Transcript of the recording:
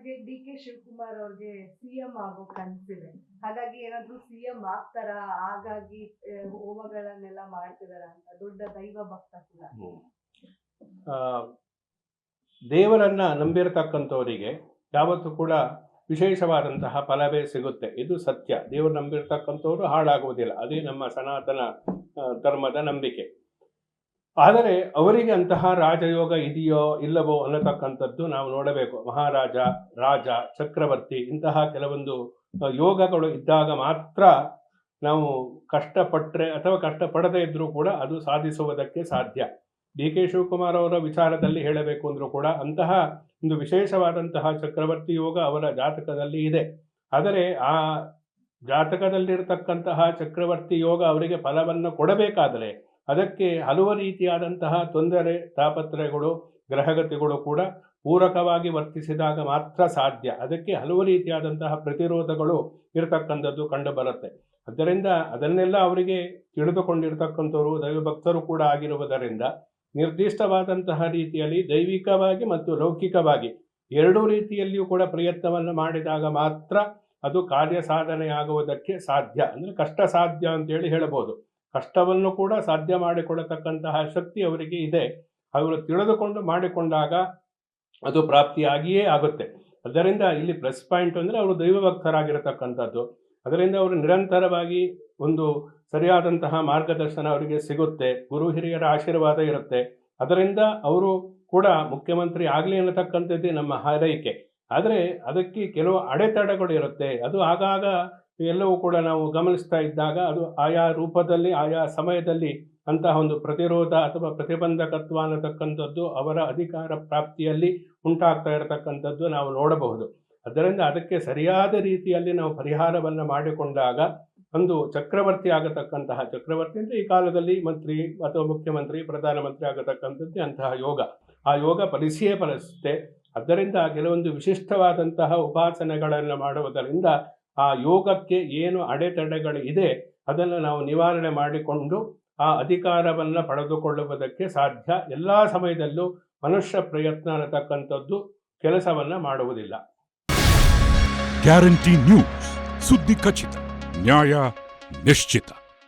ಹಾಗೆ D K Shivakumar ಅವ್ರಿಗೆ CM ಆಗೋ ಕನ್ಸಿದೆ. ಹಾಗಾಗಿ ಏನಾದ್ರು ಸಿಎಂ ಆಗ್ತಾರ? ಹಾಗಾಗಿ ಹೋಮಗಳನ್ನೆಲ್ಲ ಮಾಡ್ತಿದಾರ ಅಂತ ದೊಡ್ಡ ದೈವ ಭಕ್ತ ಕೂಡ. ದೇವರನ್ನ ನಂಬಿರತಕ್ಕಂಥವರಿಗೆ ಯಾವತ್ತೂ ಕೂಡ ವಿಶೇಷವಾದಂತಹ ಫಲವೇ ಸಿಗುತ್ತೆ. ಇದು ಸತ್ಯ. ದೇವರು ನಂಬಿರ್ತಕ್ಕಂಥವ್ರು ಹಾಳಾಗುವುದಿಲ್ಲ ಅದೇ ನಮ್ಮ ಸನಾತನ ಧರ್ಮದ ನಂಬಿಕೆ. ಆದರೆ ಅವರಿಗೆ ಅಂತಹ ರಾಜಯೋಗ ಇದೆಯೋ ಇಲ್ಲವೋ ಅನ್ನತಕ್ಕಂಥದ್ದು ನಾವು ನೋಡಬೇಕು. ಮಹಾರಾಜ, ರಾಜ, ಚಕ್ರವರ್ತಿ ಇಂತಹ ಕೆಲವೊಂದು ಯೋಗಗಳು ಇದ್ದಾಗ ಮಾತ್ರ ನಾವು ಕಷ್ಟಪಟ್ಟರೆ ಅಥವಾ ಕಷ್ಟಪಡದೇ ಇದ್ರೂ ಕೂಡ ಅದು ಸಾಧಿಸುವುದಕ್ಕೆ ಸಾಧ್ಯ. ಡಿ ಕೆ ಶಿವಕುಮಾರ್ ಅವರ ವಿಚಾರದಲ್ಲಿ ಹೇಳಬೇಕು ಅಂದ್ರೂ ಕೂಡ ಅಂತಹ ಒಂದು ವಿಶೇಷವಾದಂತಹ ಚಕ್ರವರ್ತಿ ಯೋಗ ಅವರ ಜಾತಕದಲ್ಲಿ ಇದೆ. ಆದರೆ ಆ ಜಾತಕದಲ್ಲಿರತಕ್ಕಂತಹ ಚಕ್ರವರ್ತಿ ಯೋಗ ಅವರಿಗೆ ಫಲವನ್ನು ಕೊಡಬೇಕಾದರೆ ಅದಕ್ಕೆ ಹಲವು ರೀತಿಯಾದಂತಹ ತೊಂದರೆ, ತಾಪತ್ರಯಗಳು, ಗ್ರಹಗತಿಗಳು ಕೂಡ ಪೂರಕವಾಗಿ ವರ್ತಿಸಿದಾಗ ಮಾತ್ರ ಸಾಧ್ಯ. ಅದಕ್ಕೆ ಹಲವು ರೀತಿಯಾದಂತಹ ಪ್ರತಿರೋಧಗಳು ಇರತಕ್ಕಂಥದ್ದು ಕಂಡುಬರುತ್ತೆ. ಅದರಿಂದ ಅದನ್ನೆಲ್ಲ ಅವರಿಗೆ ತಿಳಿದುಕೊಂಡಿರ್ತಕ್ಕಂಥವ್ರು, ದೈವಭಕ್ತರು ಕೂಡ ಆಗಿರುವುದರಿಂದ ನಿರ್ದಿಷ್ಟವಾದಂತಹ ರೀತಿಯಲ್ಲಿ ದೈವಿಕವಾಗಿ ಮತ್ತು ಲೌಕಿಕವಾಗಿ ಎರಡೂ ರೀತಿಯಲ್ಲಿಯೂ ಕೂಡ ಪ್ರಯತ್ನವನ್ನು ಮಾಡಿದಾಗ ಮಾತ್ರ ಅದು ಕಾರ್ಯ ಸಾಧನೆಯಾಗುವುದಕ್ಕೆ ಸಾಧ್ಯ. ಅಂದರೆ ಕಷ್ಟ ಸಾಧ್ಯ ಅಂತೇಳಿ ಹೇಳಬಹುದು ಕಷ್ಟವನ್ನು ಕೂಡ ಸಾಧ್ಯ ಮಾಡಿಕೊಡತಕ್ಕಂತಹ ಶಕ್ತಿ ಅವರಿಗೆ ಇದೆ. ಅವರು ತಿಳಿದುಕೊಂಡು ಮಾಡಿಕೊಂಡಾಗ ಅದು ಪ್ರಾಪ್ತಿಯಾಗಿಯೇ ಆಗುತ್ತೆ. ಅದರಿಂದ ಇಲ್ಲಿ ಪ್ಲಸ್ ಪಾಯಿಂಟ್ ಅಂದರೆ ಅವರು ದೈವಭಕ್ತರಾಗಿರತಕ್ಕಂಥದ್ದು. ಅದರಿಂದ ಅವರು ನಿರಂತರವಾಗಿ ಒಂದು ಸರಿಯಾದಂತಹ ಮಾರ್ಗದರ್ಶನ ಅವರಿಗೆ ಸಿಗುತ್ತೆ. ಗುರು ಹಿರಿಯರ ಆಶೀರ್ವಾದ ಇರುತ್ತೆ. ಅದರಿಂದ ಅವರು ಕೂಡ ಮುಖ್ಯಮಂತ್ರಿ ಆಗಲಿ ಅನ್ನತಕ್ಕಂಥದ್ದೇ ನಮ್ಮ ಹಾರೈಕೆ. ಆದರೆ ಅದಕ್ಕೆ ಕೆಲವು ಅಡೆತಡೆಗಳು ಇರುತ್ತೆ. ಅದು ಆಗಾಗ ಎಲ್ಲವೂ ಕೂಡ ನಾವು ಗಮನಿಸ್ತಾ ಇದ್ದಾಗ ಅದು ಆಯಾ ರೂಪದಲ್ಲಿ, ಆಯಾ ಸಮಯದಲ್ಲಿ ಅಂತಹ ಒಂದು ಪ್ರತಿರೋಧ ಅಥವಾ ಪ್ರತಿಬಂಧಕತ್ವ ಅನ್ನತಕ್ಕಂಥದ್ದು ಅವರ ಅಧಿಕಾರ ಪ್ರಾಪ್ತಿಯಲ್ಲಿ ಉಂಟಾಗ್ತಾ ಇರತಕ್ಕಂಥದ್ದು ನಾವು ನೋಡಬಹುದು. ಅದರಿಂದ ಅದಕ್ಕೆ ಸರಿಯಾದ ರೀತಿಯಲ್ಲಿ ನಾವು ಪರಿಹಾರವನ್ನು ಮಾಡಿಕೊಂಡಾಗ ಒಂದು ಚಕ್ರವರ್ತಿ ಆಗತಕ್ಕಂತಹ, ಚಕ್ರವರ್ತಿ ಅಂದರೆ ಈ ಕಾಲದಲ್ಲಿ ಮಂತ್ರಿ ಅಥವಾ ಮುಖ್ಯಮಂತ್ರಿ, ಪ್ರಧಾನಮಂತ್ರಿ ಆಗತಕ್ಕಂಥದ್ದೇ ಅಂತಹ ಯೋಗ. ಆ ಯೋಗ ಫಲಿಸಿಯೇ ಫಲಿಸುತ್ತೆ ಅದರಿಂದ ಕೆಲವೊಂದು ವಿಶಿಷ್ಟವಾದಂತಹ ಉಪಾಸನೆಗಳನ್ನು ಮಾಡುವುದರಿಂದ ಆ ಯೋಗಕ್ಕೆ ಏನು ಅಡೆತಡೆಗಳು ಇದೆ, ಅದನ್ನು ನಾವು ನಿವಾರಣೆ ಮಾಡಿಕೊಂಡು ಆ ಅಧಿಕಾರವನ್ನು ಪಡೆದುಕೊಳ್ಳುವುದಕ್ಕೆ ಸಾಧ್ಯ. ಎಲ್ಲ ಸಮಯದಲ್ಲೂ ಮನುಷ್ಯ ಪ್ರಯತ್ನ ಅನ್ನತಕ್ಕಂಥದ್ದು ಕೆಲಸವನ್ನು ಮಾಡುವುದಿಲ್ಲ. Guarantee news. ಸುದ್ದಿ ಖಚಿತ, ನ್ಯಾಯ ನಿಶ್ಚಿತ.